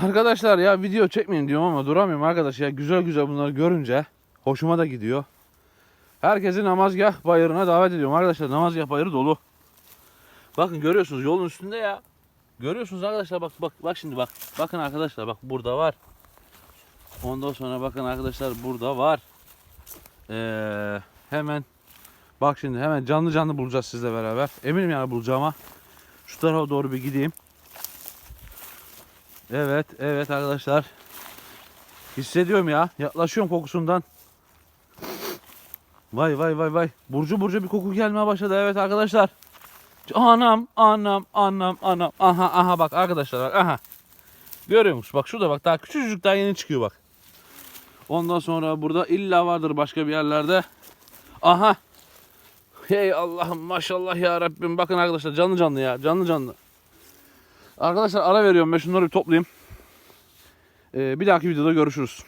Arkadaşlar ya video çekmeyin diyorum ama duramıyorum arkadaş ya. Güzel güzel bunları görünce hoşuma da gidiyor. Herkesi namazgah bayırına davet ediyorum arkadaşlar. Namazgah bayırı dolu. Bakın görüyorsunuz yolun üstünde ya. Görüyorsunuz arkadaşlar bak bak bak şimdi bak. Bakın arkadaşlar bak burada var. Ondan sonra bakın arkadaşlar burada var. Ee, hemen bak şimdi hemen canlı canlı bulacağız sizle beraber. Eminim yani bulacağıma. Şu tarafa doğru bir gideyim. Evet, evet arkadaşlar. Hissediyorum ya. Yaklaşıyorum kokusundan. Vay vay vay vay. Burcu burcu bir koku gelmeye başladı. Evet arkadaşlar. Anam, anam, anam, anam. Aha, aha bak arkadaşlar bak aha. Görüyor musun? Bak şurada bak daha küçücük daha yeni çıkıyor bak. Ondan sonra burada illa vardır başka bir yerlerde. Aha. Hey Allah'ım maşallah ya Rabbim. Bakın arkadaşlar canlı canlı ya. Canlı canlı. Arkadaşlar ara veriyorum ben şunları bir toplayayım. Ee, bir dahaki videoda görüşürüz.